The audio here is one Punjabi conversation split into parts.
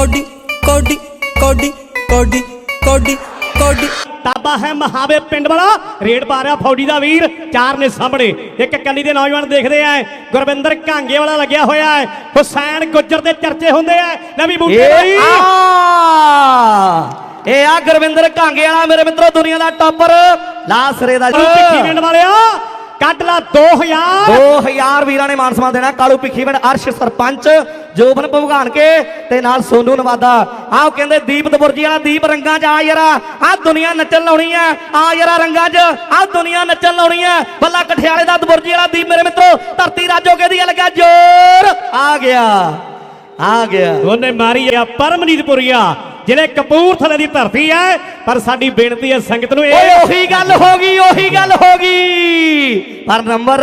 ਕੋਡੀ ਕੋਡੀ ਕੋਡੀ ਕੋਡੀ ਕੋਡੀ ਕੋਡੀ। ਤਾਬਾ ਹੈ ਮਹਾਵੇ ਪਿੰਡ ਵਾਲਾ ਰੇਡ ਪਾ ਰਿਹਾ ਫੌਜੀ ਦਾ ਵੀਰ ਚਾਰ ਨੇ ਸਾਹਮਣੇ। ਇੱਕ ਕੱਲੀ ਦੇ ਨੌਜਵਾਨ ਦੇਖਦੇ ਆ ਗੁਰਵਿੰਦਰ ਕਾਂਗੇ ਵਾਲਾ ਲੱਗਿਆ ਹੋਇਆ ਹੈ। ਹੁਸੈਨ ਗੁੱਜਰ ਦੇ ਚਰਚੇ ਹੁੰਦੇ ਆ ਨਵੀਂ ਬੂਟੇ ਬਾਈ ਇਹ ਆ! ਇਹ ਆ ਗੁਰਵਿੰਦਰ ਕਾਂਗੇ ਵਾਲਾ ਮੇਰੇ ਮਿੱਤਰੋ ਦੁਨੀਆ ਦਾ ਟੌਪਰ। ਲਾਸਰੇ ਦਾ ਕਾਲੂ ਭਿੱਖੀ ਪਿੰਡ ਵਾਲਿਆ ਕੱਢ ਲਾ 2000 2000 ਵੀਰਾਂ ਨੇ ਮਾਨ ਸਨਮਾਨ ਦੇਣਾ। ਕਾਲੂ ਭਿੱਖੀ ਪਿੰਡ ਅਰਸ਼ ਸਰਪੰਚ ਜੋਬਨ ਭਗਵਾਨ ਕੇ ਤੇ ਨਾਲ ਸੋਨੂ ਨਵਾਦਾ। ਆਹ ਕਹਿੰਦੇ ਦੀਪ ਦਬੁਰਜੀ ਵਾਲਾ ਦੀਪ ਰੰਗਾਂ 'ਚ ਆ ਯਾਰਾ ਆ ਦੁਨੀਆ ਨੱਚਣ ਲਾਉਣੀ ਆ ਆ ਯਾਰਾ ਰੰਗਾਂ 'ਚ ਆ ਦੁਨੀਆ ਨੱਚਣ ਲਾਉਣੀ ਆ ਬੱਲਾ ਕਠਿਆਲੇ ਦਾ ਦਬੁਰਜੀ ਵਾਲਾ ਦੀਪ ਮੇਰੇ ਮਿੱਤਰੋ ਧਰਤੀ ਰਾਜੋਗੇ ਦੀ ਲੱਗਾ ਜ਼ੋਰ। ਆ ਗਿਆ ਆ ਗਿਆ। ਉਹਨੇ ਮਾਰੀ ਆ ਪਰਮਨੀਤਪੁਰੀਆ ਜਿਹੜੇ ਕਪੂਰਥਲੇ ਦੀ ਧਰਤੀ ਹੈ ਪਰ ਸਾਡੀ ਬੇਨਤੀ ਹੈ ਸੰਗਤ ਨੂੰ ਓਏ ਇਹ ਉਹੀ ਗੱਲ ਹੋ ਗਈ ਉਹੀ ਗੱਲ ਹੋ ਗਈ। par number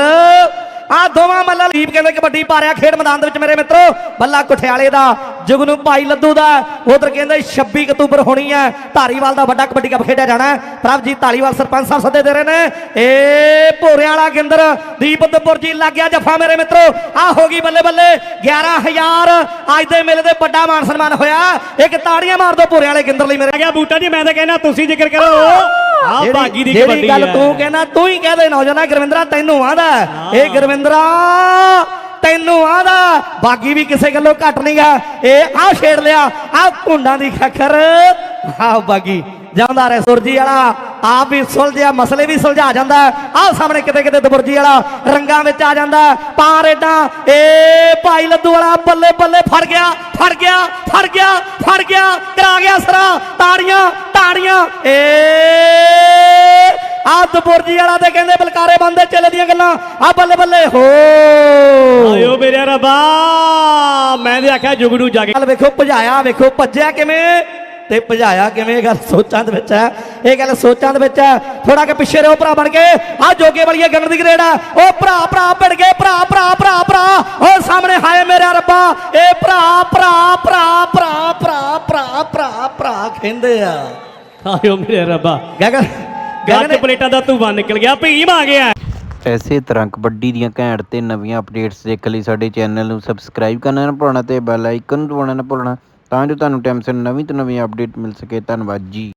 ਆ ਦੋਵਾਂ ਮੱਲਾ ਲੀਪ ਕਹਿੰਦੇ ਕਬੱਡੀ ਪਾ ਰਿਹਾ ਖੇਡ ਮੈਦਾਨ ਦੇ ਵਿੱਚ ਮੇਰੇ ਮਿੱਤਰੋ। ਬੱਲਾ ਕੁਠਿਆਲੇ ਦਾ ਜੁਗਨੂ ਭਾਈ ਲੱਦੂ ਦਾ ਉਧਰ ਕਹਿੰਦੇ 26 ਅਕਤੂਬਰ ਹੋਣੀ ਹੈ ਧਾਰੀਵਾਲ ਦਾ ਵੱਡਾ ਕਬੱਡੀ ਕੱਪ ਖੇਡਿਆ ਜਾਣਾ। ਪ੍ਰਭਜੀਤ ਧਾਲੀਵਾਲ ਸਰਪੰਚ ਸਾਹਿਬ ਸੱਦੇ ਦੇ ਰਹੇ ਨੇ। ਏ ਭੋਰਿਆਂ ਵਾਲਾ ਗਿੰਦਰ ਦੀਪ ਦਪੁਰ ਜੀ ਲੱਗ ਗਿਆ ਜਫਾ ਮੇਰੇ ਮਿੱਤਰੋ। ਆ ਹੋ ਗਈ ਬੱਲੇ ਬੱਲੇ 11000 ਅੱਜ ਦੇ ਮੇਲੇ ਦੇ ਵੱਡਾ ਮਾਨ ਸਨਮਾਨ ਹੋਇਆ। ਇੱਕ ਤਾੜੀਆਂ ਮਾਰ ਦੋ ਭੋਰਿਆਂ ਵਾਲੇ ਗਿੰਦਰ ਲਈ ਮੇਰੇ। ਆ ਗਿਆ ਬੂਟਾ ਜੀ ਮੈਂ ਤਾਂ ਕਹਿੰਦਾ ਤੁਸੀਂ ਜ਼ਿਕਰ ਕਰੋ। ਆ ਜਿਹੜੀ- ਭਾਗੀ ਦੀ ਜਿਹੜੀ ਕਬੱਡੀ ਗੱਲ ਹੈ। ਤੂੰ ਕਹਿੰਦਾ ਤੂੰ ਹੀ ਕਹਦੇ ਨੌਜਵਾਨਾ ਗੁਰਵਿੰਦਰਾ ਤੈਨੂੰ ਆਂਦਾ ਇਹ ਗੁਰਵਿੰਦਰਾ ਤੈਨੂੰ ਆਂਦਾ। ਬਾਗੀ ਵੀ ਕਿਸੇ ਗੱਲੋਂ ਘਟ ਨਹੀਂਗਾ ਇਹ ਆ ਛੇੜ ਲਿਆ। ਆ ਕੁੰਡਾਂ ਦੀ ਖਖਰ। ਆ ਬਾਗੀ, ਜਾਂਦਾ ਰੇ ਸੁਰਜੀ ਵਾਲਾ। ਆਪ ਵੀ ਸੁਲਝਿਆ, ਮਸਲੇ ਵੀ ਸੁਲਝਾ ਜਾਂਦਾ। ਆਹ ਸਾਹਮਣੇ ਕਿਤੇ ਕਿਤੇ ਦਬੁਰਜੀ ਵਾਲਾ। ਰੰਗਾਂ ਵਿੱਚ ਆ ਜਾਂਦਾ। ਪਾਰ ਏਡਾਂ। ਏ ਭਾਈ ਲੱਦੂ ਵਾਲਾ, ਬੱਲੇ ਬੱਲੇ ਫੜ ਗਿਆ ਫੜ ਗਿਆ ਫੜ ਗਿਆ ਫੜ ਗਿਆ। ਕਰਾ ਗਿਆ ਸਰਾ। ਤਾੜੀਆਂ ਤਾੜੀਆਂ। ਏ ਆ ਦਬੁਰਜੀ ਵਾਲਾ ਤੇ ਕਹਿੰਦੇ ਬਲਕਾਰੇ ਬੰਦੇ ਚੱਲੇ ਦੀਆਂ ਗੱਲਾਂ ਆ ਬੱਲੇ ਬੱਲੇ ਹੋ ਆਇਓ ਮੇਰੇ ਰੱਬਾ ਮੈਂ ਤੇ ਆਖਿਆ ਜੁਗੜੂ ਜਾ ਕੇ ਗੱਲ ਵੇਖੋ ਭਜਾਇਆ ਵੇਖੋ ਭੱਜਿਆ ਕਿਵੇਂ ਤੇ ਭਜਾਇਆ ਕਿਵੇਂ ਗੱਲ ਸੋਚਾਂ ਦੇ ਵਿੱਚ ਹੈ ਇਹ ਗੱਲ ਸੋਚਾਂ ਦੇ ਵਿੱਚ ਹੈ ਥੋੜਾ ਕਿ ਪਿੱਛੇ ਰਹੋ ਭਰਾ ਬਣ ਕੇ ਆ ਜੋਗੇ ਵਾਲੀਏ ਗੰਨ ਦੀ ਗਰੇਡ ਆ ਉਹ ਭਰਾ ਭਰਾ ਭਿੜ ਗਏ ਭਰਾ ਭਰਾ ਭਰਾ ਭਰਾ ਉਹ ਸਾਹਮਣੇ ਹਾਏ ਮੇਰਾ ਰੱਬਾ ਇਹ ਭਰਾ ਭਰਾ ਭਰਾ ਭਰਾ ਭਰਾ ਭਰਾ ਭਰਾ ਭਰਾ ਕਹਿੰਦੇ ਆ ਆਇਓ ਮੇਰੇ ਰੱਬਾ ਗਗਨ ਗਗਨ ਪਲੇਟਾਂ ਦਾ ਧੂਆ ਨਿਕਲ ਗਿਆ ਭੀਮ ਆ ਗਿਆ। ਐਸੇ ਤਰ੍ਹਾਂ ਕਬੱਡੀ ਦੀਆਂ ਘੈਂਟ ਤੇ ਨਵੀਆਂ ਅਪਡੇਟਸ ਦੇਖਣ ਲਈ ਸਾਡੇ ਚੈਨਲ ਨੂੰ ਸਬਸਕ੍ਰਾਈਬ ਕਰਨਾ ਨਾ ਭੁੱਲਣਾ ਤੇ ਬੈਲ ਆਈਕਨ ਨੂੰ ਦਬਾਉਣਾ ਨਾ ਭੁੱਲਣਾ ਤਾਂ ਜੋ ਤੁਹਾਨੂੰ ਟਾਈਮ ਸਿਰ ਨਵੀਂ ਤੋਂ ਨਵੀਂ ਅਪਡੇਟ ਮਿਲ ਸਕੇ। ਧੰਨਵਾਦ ਜੀ।